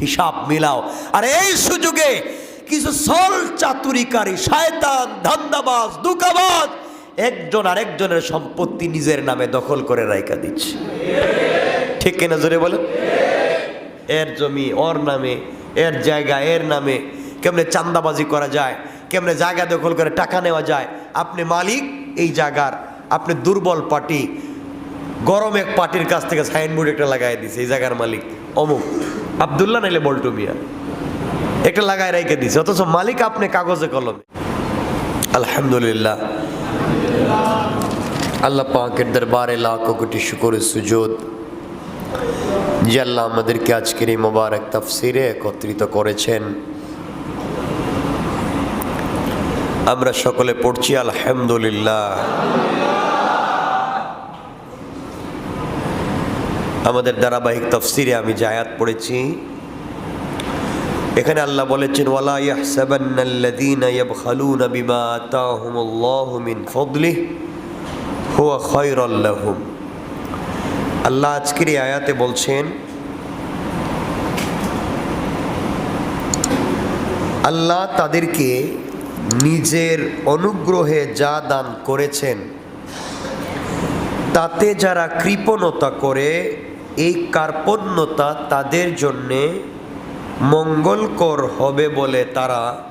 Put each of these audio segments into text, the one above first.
হিসাব মিলাও। আর এই সুযোগে কিছু সল চাতুরিকারী, শয়তান, ধান্দাবাজ, দুকাবাজ, একজন আরেকজনের সম্পত্তি নিজের নামে দখল করে রাইকা দিচ্ছে। ঠিক কিনা জোরে বলে? এর জমি, ওর নামে, এর জায়গা, এর নামে কেমনে চান্দাবাজি করা যায়, কেমনে জায়গা দখল করে টাকা নেওয়া যায়। আপনি মালিক, এই জায়গার আপনি দুর্বল পার্টি, গরম এক পার্টির কাছ থেকে সাইনবোর্ড একটা লাগাই দিছে, এই জায়গার মালিক, অমুক। আবদুল্লাহ নাইলে বল্টু একটা লাগাই রেখে দিছে, অথচ মালিক আপনি কাগজে কলমে। আলহামদুলিল্লাহ। আল্লাহ পাকের দরবারে লাখো কোটি শুকর সুজোদ। যে আল্লাহ আমাদেরকে আজকের এই মোবারক তাফসিরে একত্রিত করেছেন। আমরা সকলে পড়ছি আলহামদুলিল্লাহ। আমাদের ধারাবাহিক তফসিরে আমি জায়াত পড়েছি, এখানে আল্লাহ বলেছেন, ওয়ালা ইয়াহসাবান্নাল্লাযীনা ইয়াবখালুনা বিমা আতাহুমুল্লাহু মিন ফাদলিহি, হুয়া খায়রাল লাহুম। আল্লাহ আজকের এই আয়াতে বলছেন, আল্লাহ তাদেরকে নিজের অনুগ্রহে যা দান করেছেন, তাতে যারা কৃপণতা করে এই কার্পণ্যতা তাদের জন্যে মঙ্গলকর হবে বলে তারা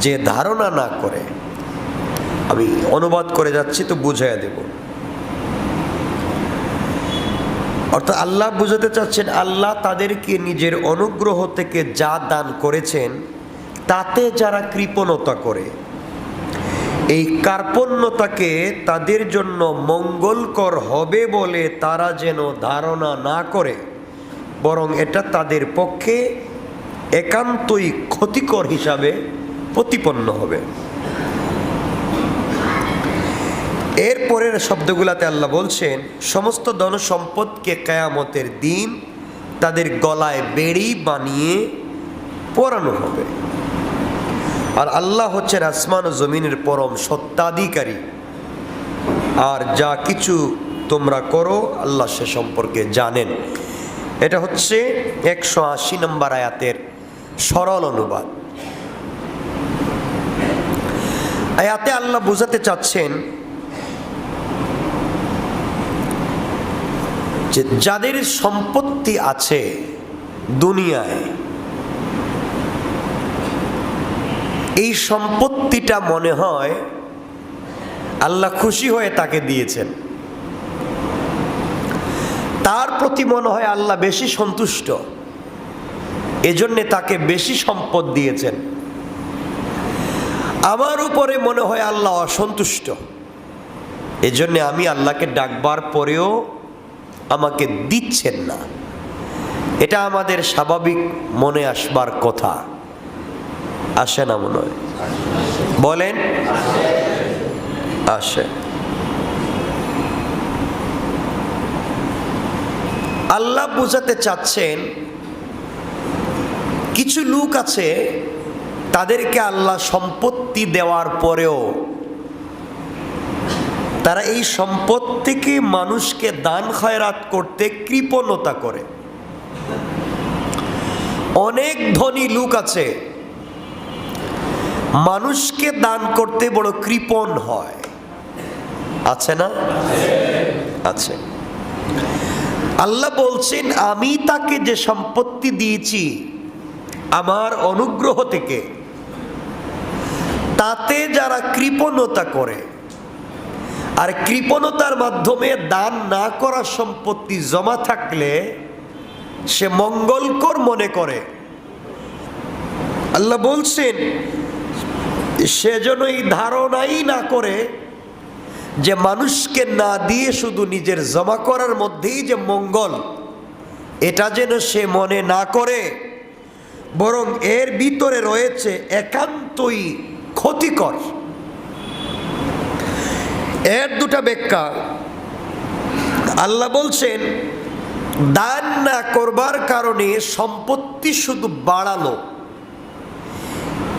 যে ধারণা না করে। আমি অনুবাদ করে যাচ্ছি তো বুঝাইয়া দেব। অর্থাৎ আল্লাহ বুঝাতে চাচ্ছেন, আল্লাহ তাদেরকে নিজের অনুগ্রহ থেকে যা দান করেছেন, তাতে যারা কৃপণতা করে এই কার্পণ্যতাকে তাদের জন্য মঙ্গলকর হবে বলে তারা যেন ধারণা না করে, বরং এটা তাদের পক্ষে একান্তই ক্ষতিকর হিসাবে প্রতিপন্ন হবে। এরপরের শব্দগুলাতে আল্লাহ বলছেন, সমস্ত ধন সম্পদকে কেয়ামতের দিন তাদের গলায় বেড়ি বানিয়ে পরানো হবে। আর আল্লাহ হচ্ছেন আসমান ও জমিনের পরম সত্ত্বাধিকারী আর যা কিছু তোমরা করো, আল্লাহ সে সম্পর্কে জানেন। এটা হচ্ছে একশো আশি নম্বর আয়াতের সরল অনুবাদ। আয়াতে আল্লাহ বোঝাতে চাচ্ছেন যে যাদের সম্পত্তি আছে দুনিয়ায় এই সম্পত্তিটা মনে হয় আল্লাহ খুশি হয়ে তাকে দিয়েছেন। তার প্রতি মনে হয় আল্লাহ বেশি সন্তুষ্ট। এজন্যে তাকে বেশি সম্পদ দিয়েছেন। আমার উপরে মনে হয় আল্লাহ অসন্তুষ্ট। এজন্যে আমি আল্লাহকে ডাকবার পরেও আমাকে দিচ্ছেন না। এটা আমাদের স্বাভাবিক মনে আসবার কথা। আসে না মনে হয়। বলেন। আসে। আল্লাহ বোঝাতে চাচ্ছেন, কিছু লোক আছে, তাদেরকে আল্লাহ সম্পত্তি দেওয়ার পরেও তারা এই সম্পত্তিকে মানুষকে দান খয়রাত করতে কৃপণতা করে। অনেক ধনী লোক আছে মানুষকে দান করতে বড় কৃপণ হয়। আছে না? আছে। আল্লাহ বলছেন, আমি তাকে যে সম্পত্তি দিয়েছি আমার অনুগ্রহ থেকে, তাতে যারা কৃপণতা করে, আর কৃপণতার মাধ্যমে দান না করা সম্পত্তি জমা থাকলে সে মঙ্গলকর মনে করে। আল্লাহ বলছেন সেজন্য এই ধারণাই না করে যে মানুষকে না দিয়ে শুধু নিজের জমা করার মধ্যেই যে মঙ্গল, এটা যেন সে মনে না করে, বরং এর ভিতরে রয়েছে একান্তই ক্ষতিকর। এর দুটা ব্যাখ্যা। আল্লাহ বলছেন, দান না করবার কারণে সম্পত্তি শুধু বাড়ালো।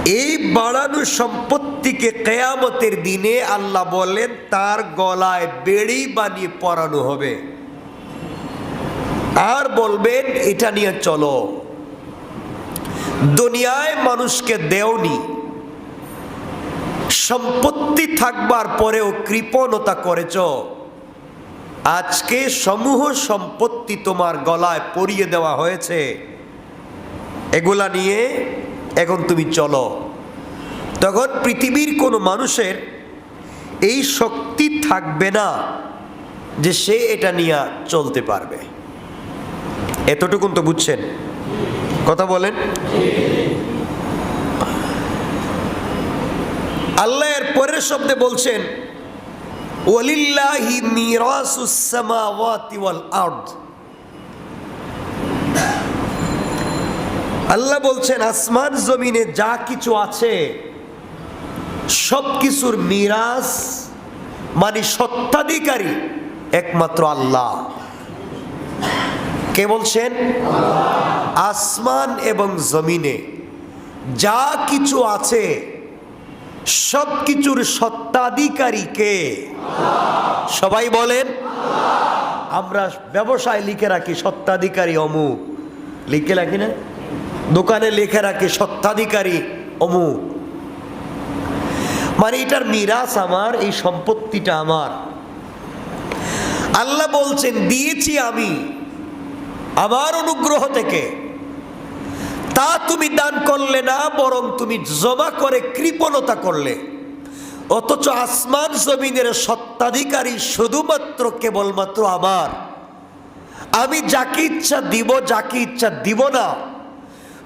এই বাড়ানো সম্পত্তিকে কেয়ামতের দিনে আল্লাহ বলেন, তার গলায় বেড়ি বানিয়ে পরানো হবে। আর বলবেন, এটা নিয়ে চলো। দুনিয়ায় মানুষকে দেওনি। সম্পত্তি থাকবার পরেও কৃপণতা করেছ। আজকে সমূহ সম্পত্তি তোমার গলায় পরিয়ে দেওয়া হয়েছে। এগুলা নিয়ে এখন তুমি চলো। তখন পৃথিবীর কোনো মানুষের এই শক্তি থাকবে না যে সে এটা নিয়ে চলতে পারবে। এতটুকুন তো বুঝছেন? কথা বলেন। আল্লাহ এর পরের শব্দে বলছেন, ওয়ালিল্লাহি মিরাসুস সামাওয়াতি ওয়াল আরদ। আল্লাহ বলছেন আসমান জমিনে যা কিছু আছে সব কিছুর মিরাজ মানে সত্ত্বাধিকারী একমাত্র আল্লাহ। কে বলছেন? আসমান এবং জমিনে যা কিছু আছে সব কিছুর সত্ত্বাধিকারী কে? সবাই বলেন আমরা ব্যবসায় লিখে রাখি সত্ত্বাধিকারী অমুক। লিখে রাখি না? দোকানে লিখে রাখে, সত্ত্বাধিকারী অমুক মানে এটার মিরাস আমার, এই সম্পত্তিটা আমার। আল্লাহ বলছেন, দিয়েছি আমি আমার অনুগ্রহ থেকে। তা তুমি দান করলে না, বরং তুমি জমা করে কৃপণতা করলে। অথচ আসমান জমিনের সত্ত্বাধিকারী শুধুমাত্র কেবলমাত্র আমার। আমি যাকে ইচ্ছা দিব, যাকে ইচ্ছা দিব না।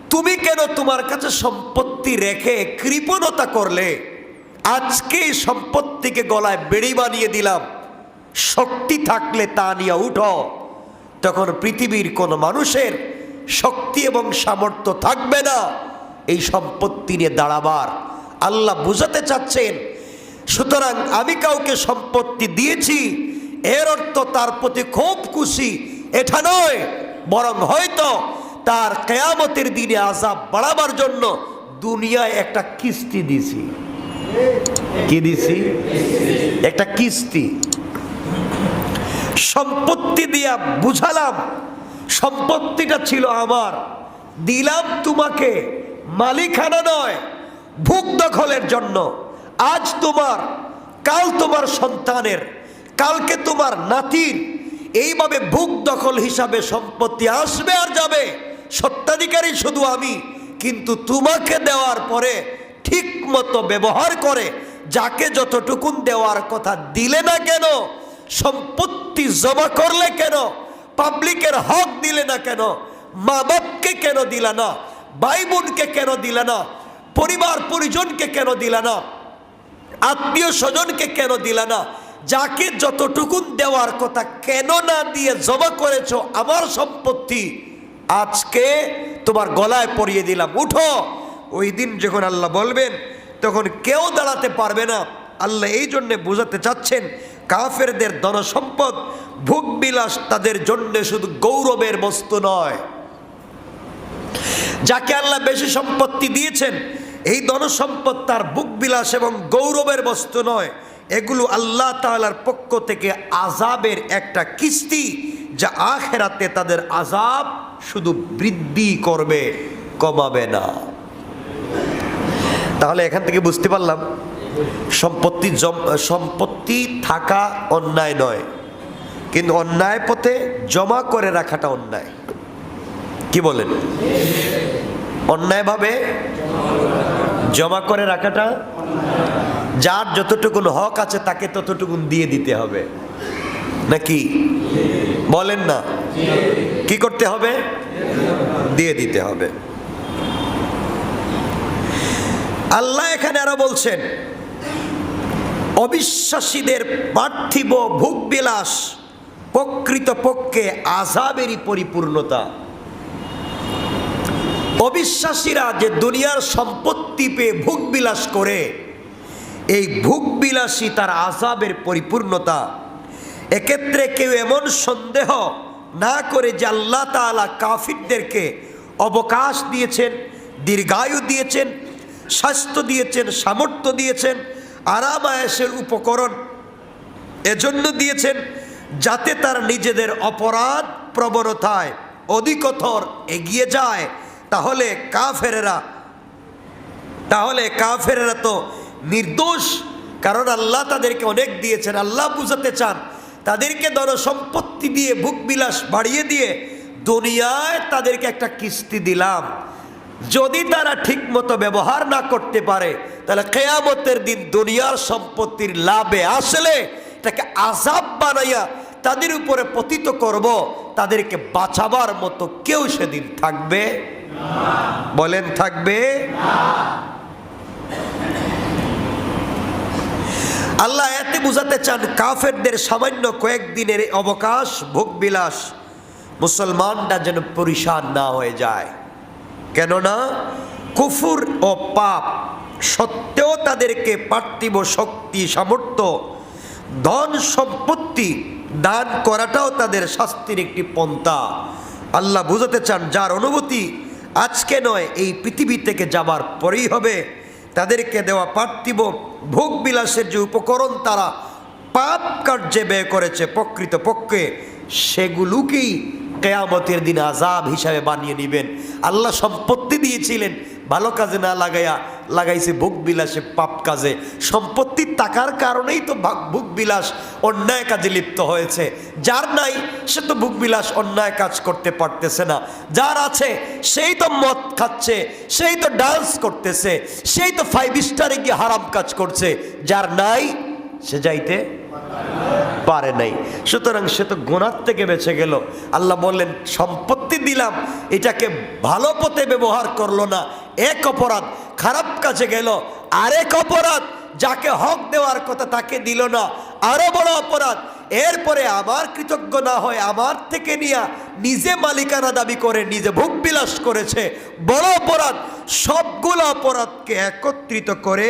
তুমি কেন তোমার কাছে সম্পত্তি রেখে কৃপণতা করলে? আজকে সম্পত্তিকে গলায় বেড়ি বানিয়ে দিলাম। শক্তি থাকলে তা নিয়ে উঠো। তখন পৃথিবীর কোনো মানুষের শক্তি এবং সামর্থ্য থাকবে না। এই সম্পত্তি নিয়ে দাঁড়াবার। আল্লাহ বুঝাতে চাচ্ছেন, সুতরাং আমি কাউকে সম্পত্তি দিয়েছি, এর অর্থ তার প্রতি খুব খুশি। এটা নয়, বরং হয়তো তার কেয়ামতের দিনে আজাব বাড়াবার জন্য দুনিয়ায় একটা কিস্তি দিছি। কি দিছি? একটা কিস্তি। সম্পত্তি দিয়া বুঝালাম, সম্পত্তিটা ছিল আমার। দিলাম তোমাকে, মালিকানা নয় ভূক দখলের জন্য। আজ তোমার, কাল তোমার সন্তানের, কালকে তোমার নাতির, এইভাবে ভূক দখল হিসাবে সম্পত্তি আসবে আর যাবে। সত্ত্বাধিকারী শুধু আমি, কিন্তু তোমাকে দেওয়ার পরে ঠিক মতো ব্যবহার করে, যাকে যতটুকুন দেওয়ার কথা দিলে না কেন, সম্পত্তি জমা করলে কেন, পাবলিকের হক দিলে না কেন মা বাপকে কেন দিলা না ভাই বোনকে কেন দিলে না, পরিবার পরিজনকে কেন দিলা না, আত্মীয় স্বজনকে কেন দিলা না, যাকে যতটুকুন দেওয়ার কথা কেন না দিয়ে জমা করেছ, আমার সম্পত্তি আজকে তোমার গলায় পরিয়ে দিলাম। উঠো। ওই দিন যখন আল্লাহ বলবেন, তখন কেউ দাঁড়াতে পারবে না। আল্লাহ এই জন্যে বোঝাতে চাচ্ছেন, কাফেরদের ধনসম্পদ, ভোগবিলাস তাদের জন্য শুধু গৌরবের বস্তু নয়। যাকে আল্লাহ বেশি সম্পত্তি দিয়েছেন, এই ধনসম্পদ তার বুকবিলাস এবং গৌরবের বস্তু নয়। এগুলো আল্লাহ তাআলার পক্ষ থেকে আজাবের একটা কিস্তি। যা আখেরাতে তাদের আজাব শুধু বৃদ্ধি করবে, কমাবে না। তাহলে এখান থেকে বুঝতে পারলাম, সম্পত্তি সম্পত্তি থাকা অন্যায় নয়, কিন্তু অন্যায় পথে জমা করে রাখাটা অন্যায়। কি বলেন? অন্যায়ভাবে জমা করে রাখাটা, যার যতটুকুন হক আছে তাকে ততটুকুন দিয়ে দিতে হবে। নাকি? বলেন না। কি করতে হবে? দিয়ে দিতে হবে। আল্লাহ এখানে আরও বলছেন, অবিশ্বাসীদের পার্থিব ভোগ ভোগবিলাস প্রকৃতপক্ষে আজাবেরই পরিপূর্ণতা। অবিশ্বাসীরা যে দুনিয়ার সম্পত্তি পেয়ে ভোগবিলাস করে, এই ভোগ ভোগবিলাসী তার আজাবের পরিপূর্ণতা। এক্ষেত্রে কেউ এমন সন্দেহ না করে যে আল্লাহ তাআলা কাফিরদেরকে অবকাশ দিয়েছেন, দীর্ঘায়ু দিয়েছেন, স্বাস্থ্য দিয়েছেন, সামর্থ্য দিয়েছেন আরাম আয়াসের উপকরণ এজন্য দিয়েছেন যাতে তার নিজেদের অপরাধ প্রবণতায় অধিকতর এগিয়ে যায়। তাহলে কাফেরেরা তাহলে কাফেরেরা তো নির্দোষ, কারণ আল্লাহ তাদেরকে অনেক দিয়েছেন, আল্লাহ বুঝাতে চান। তাদেরকে ধন সম্পত্তি দিয়ে ভুক বিলাস বাড়িয়ে দিয়ে দুনিয়ায় তাদেরকে একটা কিস্তি দিলাম। যদি তারা ঠিক মতো ব্যবহার না করতে পারে, তাহলে কেয়ামতের দিন দুনিয়ার সম্পত্তির লাভে আসলে এটাকে আজাব বানাইয়া তাদের উপরে পতিত করব, তাদেরকে বাঁচাবার মতো কেউ সেদিন থাকবে? বলেন থাকবে? আল্লাহ এতে বুঝাতে চান, কাফেরদের সামান্য কয়েকদিনের অবকাশ, ভোগবিলাস, মুসলমানরা যেন পরিশান না হয়ে যায়। কেননা, কুফুর ও পাপ সত্ত্বেও তাদেরকে পার্থিব শক্তি, সামর্থ্য, ধন সম্পত্তি দান করাটাও তাদের শাস্তির একটি পন্থা। আল্লাহ বুঝাতে চান, যার অনুভূতি আজকে নয়, এই পৃথিবী থেকে যাবার পরেই হবে। তাদেরকে দেওয়া পার্থিব ভোগ বিলাসের যে উপকরণ তারা পাপ কার্যে ব্যয় করেছে প্রকৃত পক্ষে সেগুলোকেই কেয়ামতের দিন আজাব হিসাবে বানিয়ে নেবেন। আল্লাহ সম্পত্তি দিয়েছিলেন ভালো কাজে না লাগাইয়া লাগাইছে ভোগ বিলাসে পাপ কাজে। সম্পত্তির টাকার কারণেই তো ভোগ বিলাস অন্যায় কাজে লিপ্ত হয়েছে। যার নাই, সে তো ভোগ বিলাস, অন্যায় কাজ করতে পারতেছে না। যার আছে, সেই তো মদ খাচ্ছে, সেই তো ডান্স করতেছে, সেই তো ফাইভ স্টারে গিয়ে হারাম কাজ করছে। যার নাই, সে যাইতে পারে নাই। সুতরাং সে তো গোনার থেকে বেঁচে গেল। আল্লাহ বললেন সম্পত্তি দিলাম, এটাকে ভালো পথে ব্যবহার করল না। এক অপরাধ, খারাপ কাজে গেল। আরেক অপরাধ, যাকে হক দেওয়ার কথা তাকে দিল না। আরও বড় অপরাধ, এরপরে আমার কৃতজ্ঞ না হয় আমার থেকে নিয়ে নিজে মালিকানা দাবি করে নিজে ভোগ বিলাস করেছে। বড় অপরাধ, সবগুলো অপরাধকে একত্রিত করে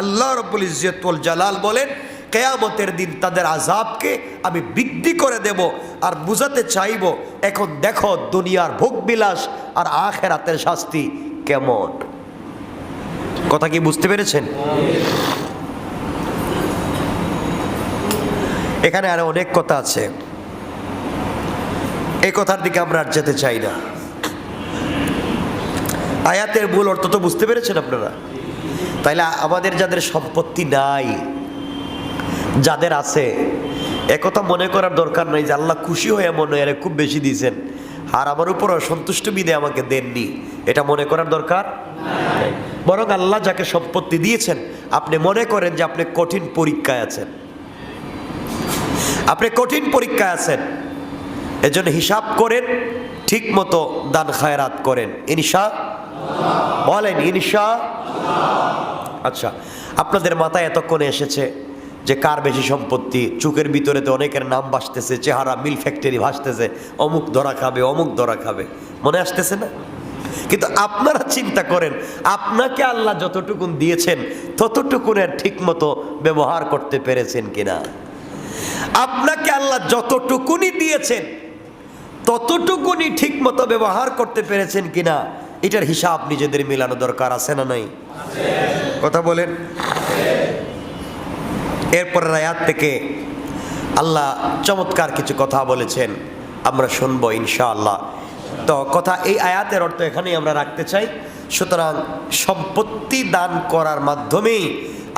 আল্লাহ রব্বুল ইজ্জতুল জালাল বলেন কেয়ামতের দিন তাদের আজাবকে আমি বৃদ্ধি করে দেব আর বুঝাতে চাইব, এখন দেখো দুনিয়ার ভোগবিলাস আর আখেরাতের শাস্তি কেমন। কথা কি বুঝতে পেরেছেন? এখানে আরও অনেক কথা আছে। এই কথার দিকে আমরা আর যেতে চাই না। আয়াতের মূল অর্থ তো বুঝতে পেরেছেন আপনারা? তাইলে আমাদের যাদের সম্পত্তি নাই যাদের আছে একথা মনে করার দরকার নাই যে আল্লাহ খুশি হয়ে মনে হয় খুব বেশি দিয়েছেন। আর আমার উপর অসন্তুষ্ট বিদে আমাকে দেননি। এটা মনে করার দরকার বরং আল্লাহ যাকে সম্পত্তি দিয়েছেন, আপনি মনে করেন যে আপনি কঠিন পরীক্ষায় আছেন। আপনি কঠিন পরীক্ষায় আছেন। এজন্য হিসাব করেন ঠিক মতো দান খায়রাত করেন। ইনশা বলেন, ইনশা আচ্ছা আপনাদের মাথায় এতক্ষণে এসেছে যে কার বেশি সম্পত্তি? চুকের ভিতরে তো অনেকের নাম ভাসতেছে, চেহারা মিল ফ্যাক্টরি ভাসতেছে, অমুক ধরা খাবে, অমুক ধরা খাবে। মনে আসতেছে না? কিন্তু আপনারা চিন্তা করেন, আপনাকে আল্লাহ যতটুকুন দিয়েছেন ততটুকুনের ঠিক মতো ব্যবহার করতে পেরেছেন কিনা? আপনাকে আল্লাহ যতটুকুনি দিয়েছেন ততটুকুনি ঠিক মতো ব্যবহার করতে পেরেছেন কিনা? এটার হিসাব নিজেদের মিলানো দরকার আছে না নাই? কথা বলেন। এরপরের আয়াত থেকে আল্লাহ চমৎকার কিছু কথা বলেছেন, আমরা শুনব ইনশাআল্লাহ। তো কথা এই আয়াতের অর্থ এখানেই আমরা রাখতে চাই, সুতরাং সম্পত্তি দান করার মাধ্যমেই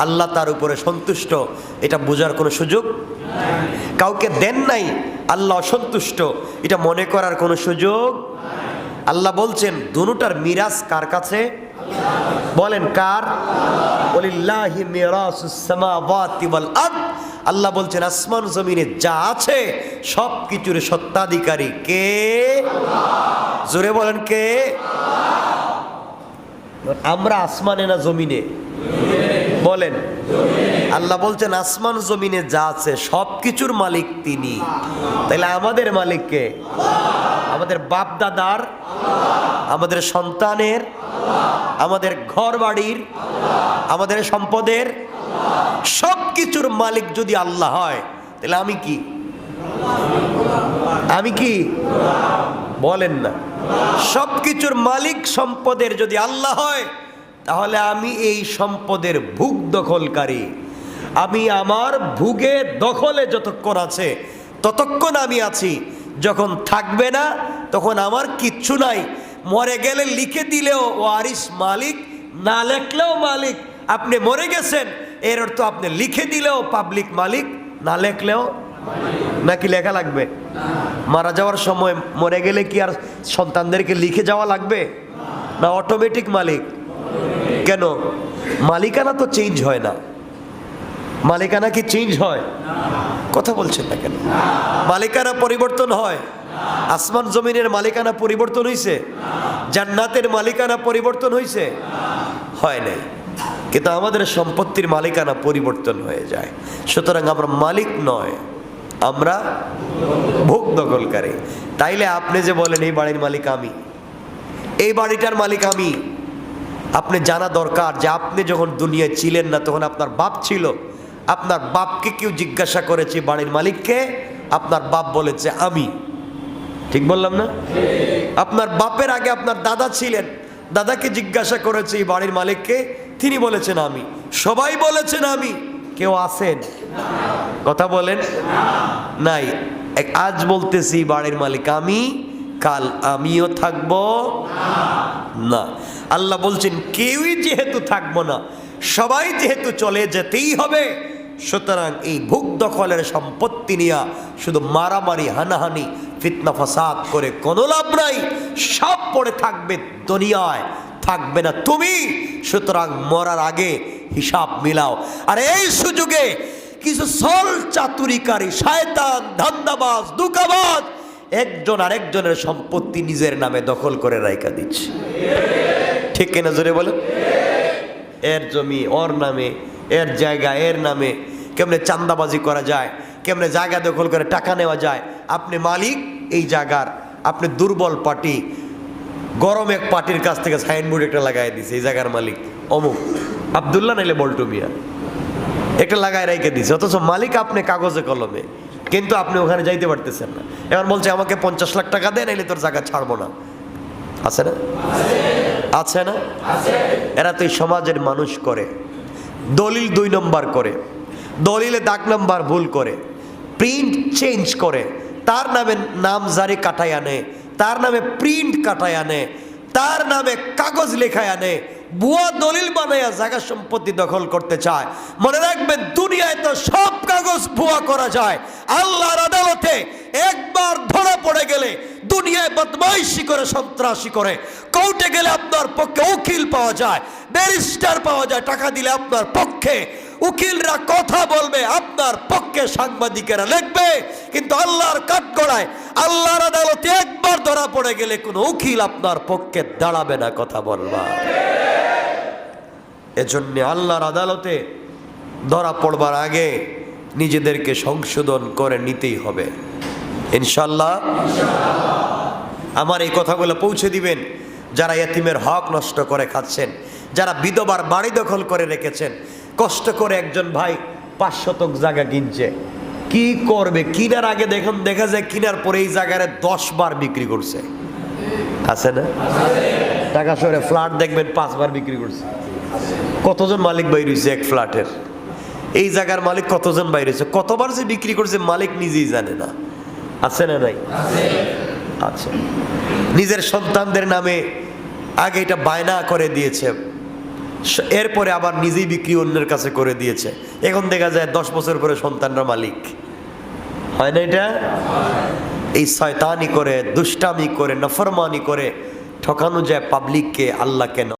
আল্লাহ তার উপরে সন্তুষ্ট, এটা বোঝার কোনো সুযোগ কাউকে দেন নাই, আল্লাহ অসন্তুষ্ট, এটা মনে করার কোনো সুযোগ আল্লাহ বলছেন দুটার মিরাজ কার কাছে? বলেন কার? আল্লাহ বলছেন, আসমান জমিনে যা আছে সব কিছুর সত্ত্বাধিকারী কে? জোরে বলেন কে? আমরা আসমানে না জমিনে? বলেন। আল্লাহ বলছেন, আসমান জমিনে যা আছে সব কিছুর মালিক তিনি। তাইলে আমাদের মালিক কে? আমাদের বাপ দাদার আমাদের সন্তানের, আমাদের ঘর বাড়ির আমাদের সম্পদের সব কিছুর মালিক যদি আল্লাহ হয়, তাহলে আমি কি? আমি কি? বলেন না। সব কিছুর মালিক সম্পদের যদি আল্লাহ হয়, তাহলে আমি এই সম্পদের ভুগ দখলকারী। আমি আমার ভুগে দখলে যতক্ষণ আছে, ততক্ষণ আমি আছি। যখন থাকবে না, তখন আমার কিচ্ছু নাই। মরে গেলে লিখে দিলেও ওয়ারিস মালিক, না লেখলেও মালিক। আপনি মরে গেছেন, এর অর্থ আপনি লিখে দিলেও পাবলিক মালিক, না লেখলেও নাকি লেখা লাগবে? মারা যাওয়ার সময় মরে গেলে কি আর সন্তানদেরকে লিখে যাওয়া লাগবে? না অটোমেটিক মালিক? কেন? মালিকানা তো চেঞ্জ হয় না। মালিকানা কি চেঞ্জ হয়? কথা বলছেন না কেন? মালিকানা পরিবর্তন হয়। আসমান জমিনের মালিকানা পরিবর্তন হয়েছে জান্নাতের মালিকানা পরিবর্তন হয়েছে হয় নাই। কিন্তু আমাদের সম্পত্তির মালিকানা পরিবর্তন হয়ে যায়। সুতরাং আমরা মালিক নয়, আমরা ভোগ দখলকারী। তাইলে আপনি যে বলেন, এই বাড়ির মালিক আমি। এই বাড়িটার মালিক আমি। আপনি জানা দরকার যে আপনি যখন দুনিয়ায় ছিলেন না, তখন আপনার বাপ ছিল। আপনার বাপকে কেউ জিজ্ঞাসা করেছে বাড়ির মালিককে, আপনার বাপ বলেছে, আমি। ঠিক বললাম না? আপনার বাপের আগে আপনার দাদা ছিলেন, দাদাকে জিজ্ঞাসা করেছে বাড়ির মালিককে, তিনি বলেছেন, আমি। সবাই বলেছেন, আমি। কেউ আছেন? কথা বলেন? নাই। আজ বলতেছি, বাড়ির মালিক আমি, কাল আমিও থাকব। না। আল্লাহ বলছেন, কেউই যেহেতু থাকব না, সবাই যেহেতু চলে যেতেই হবে সুতরাং এই ভোগ দখলের সম্পত্তি নিয়ে শুধু মারামারি, হানাহানি, ফিতনা, ফাসাদ করে কোনো লাভ নাই। সব পড়ে থাকবে দুনিয়ায়, থাকবে না তুমি। সুতরাং মরার আগে হিসাব মিলাও। আর এই সুযোগে কিছু সল চাতুরিকারী, শয়তান, ধান্দাবাজ, দুকাবাজ একজন আরেকজনের সম্পত্তি নিজের নামে দখল করে রাইকা দিচ্ছে। ঠিক কিনা জোরে বলে এর জমি ওর নামে এর জায়গা, এর নামে কেমনে চান্দাবাজি করা যায়, কেমনে জায়গা দখল করে টাকা নেওয়া যায়। আপনি মালিক, এই জায়গার, আপনি দুর্বল পার্টি, গরম এক পার্টির কাছ থেকে সাইনবোর্ড একটা লাগাই দিছে, এই জায়গার মালিক। অমুক, আবদুল্লাহ নাইলে বল্টু মিয়া। একটা লাগায় রেখে দিছে, অথচ মালিক আপনি কাগজে কলমে, কিন্তু আপনি ওখানে যাইতে পারতেছেন না। এবার বলছে, আমাকে পঞ্চাশ লাখ টাকা দেন নাইলে তোর জায়গা ছাড়বো না। আছে না? আছে না? এরা তো এই সমাজের মানুষ করে। দলিল দুই নম্বর করে। দলিলে দাগ নাম্বার ভুল করে। প্রিন্ট চেঞ্জ করে। তার নামে নাম জারি কাটায় আনে। তার নামে প্রিন্ট কাটায় আনে। তার নামে কাগজ লেখায় আনে। ভুয়া দলিল বানাইয়া জায়গা সম্পত্তি দখল করতে চায়। মনে রাখবেন, দুনিয়ায় তো সব কাগজ ভুয়া করা যায়। আল্লাহর আদালতে একবার ধরা পড়ে গেলে দুনিয়ায় বদমাইশি করে, সন্ত্রাসী করে। কোর্টে গেলে আপনার পক্ষে উকিল পাওয়া যায়, ব্যারিস্টার পাওয়া যায়, টাকা দিলে আপনার পক্ষে। উকিলরা কথা বলবে, আপনার পক্ষে সাংবাদিকেরা লিখবে, কিন্তু আল্লাহর কাঠগড়ায়, আল্লাহর আদালতে একবার ধরা পড়ে গেলে কোনো উকিল আপনার পক্ষে দাঁড়াবে না, কথা বলবা। এজন্য আল্লাহর আদালতে ধরা পড়বার আগে নিজেদেরকে সংশোধন করে নিতেই হবে। ইনশাল্লাহ আমার এই কথাগুলো পৌঁছে দিবেন। যারা এতিমের হক নষ্ট করে খাচ্ছেন যারা বিধবার বাড়ি দখল করে রেখেছেন কষ্ট করে একজন ভাই পাঁচ শতক জায়গা কিনছে কি করবে? কিনার আগে দেখুন দেখা যায় কিনার পরে এই জায়গায় দশ বার বিক্রি করছে। আছে না? টাকা শহরে ফ্ল্যাট দেখবেন পাঁচবার বিক্রি করছে। কতজন মালিক বাইর হয়েছে এক ফ্ল্যাটের? এই জায়গার মালিক কতজন বাইর হয়েছে কতবার যে বিক্রি করছে মালিক নিজেই জানে না। আছে না নাই? আচ্ছা নিজের সন্তানদের নামে আগে এটা বায়না করে দিয়েছে। এরপরে আবার নিজেই বিক্রি অন্যের কাছে করে দিয়েছে। এখন দেখা যায় দশ বছর পরে সন্তানরা মালিক। হয় না এটা? এই শয়তানি করে, দুষ্টামি করে, নফরমানি করে, ঠকানো যায় পাবলিককে আল্লাহকে